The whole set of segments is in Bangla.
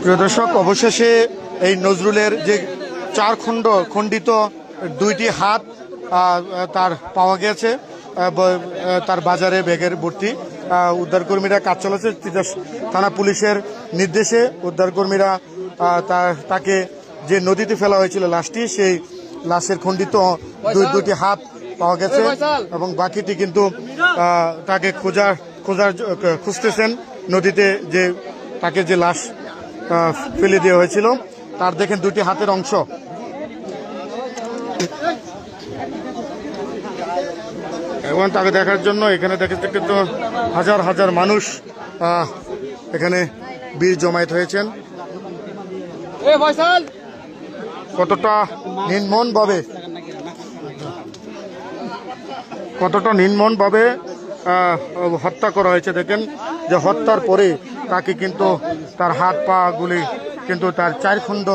প্রিয় দর্শক, অবশেষে এই নজরুলের যে চার খণ্ড খণ্ডিত দুইটি হাত তার পাওয়া গেছে তার বাজারে ব্যাগের ভর্তি। উদ্ধারকর্মীরা কাজ চলেছে থানা পুলিশের নির্দেশে উদ্ধারকর্মীরা তাকে যে নদীতে ফেলা হয়েছিল লাশটি, সেই লাশের খণ্ডিত দুই দুটি হাত পাওয়া গেছে এবং বাকিটি কিন্তু তাকে খোঁজার খোঁজার খুঁজতেছেন নদীতে যে তাকে যে লাশ ফেলে দেওয়া হয়েছিল তার দেখেন দুটি হাতের অংশ। এবং তাকে দেখার জন্য এখানে দেখেছে কিন্তু হাজার হাজার মানুষ এখানে বীর জমায়েত হয়েছেন। কতটা নির্মম ভাবে কতটা নির্মম ভাবে হত্যা করা হয়েছে দেখেন যে হত্যার পরে তাকে কিন্তু তার হাত পা গুলি কিন্তু তার চার খণ্ড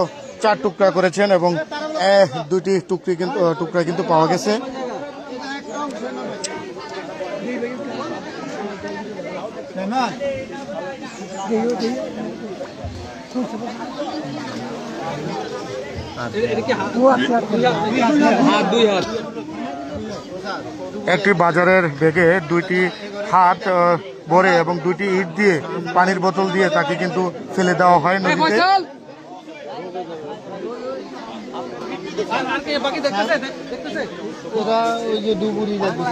চার টুকরা করেছেন এবং দুটি টুকরি কিন্তু টুকরা কিন্তু পাওয়া গেছে। একটি বাজারের বেগে দুইটি হাত ভরে এবং দুটি ইট দিয়ে পানির বোতল দিয়ে তাকে কিন্তু ফেলে দেওয়া হয় নদীতে। ওরা ওই যে ডুবুরি লাগবে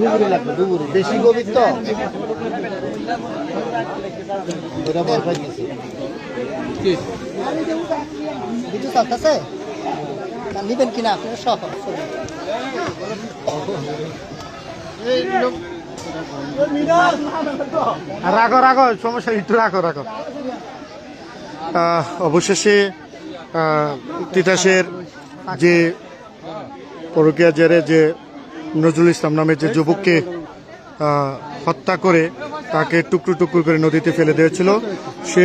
ডুবুরি লাগবে ডুবুরি বেশি গভীর তো ওরা কিছু চলতেছে নিবেন কিনা? আপনার সহ রাখো রাখো সমস্যা একটু রাখো রাখো অবশেষে তিতাসের যে পরকীয়া জেরে যে নজরুল ইসলাম নামের যে যুবককে হত্যা করে তাকে টুকরো টুকরো করে নদীতে ফেলে দিয়েছিল, সে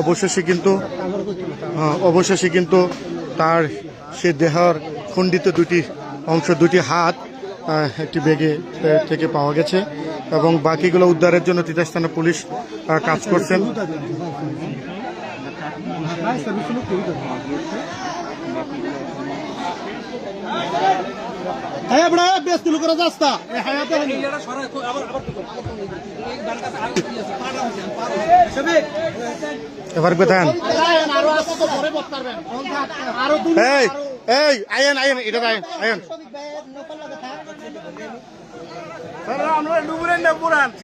অবশেষে কিন্তু অবশেষে কিন্তু তার সে দেহর খণ্ডিত দুটি অংশ, দুটি হাত একটি বেগে থেকে পাওয়া গেছে এবং বাকিগুলো উদ্ধারের জন্য তিতাস থানা পুলিশ কাজ করছেন। এবার এই এই আয়েন আয়েন এটা আয়েন আয়েন আমরা ডুবুরেন না পুরান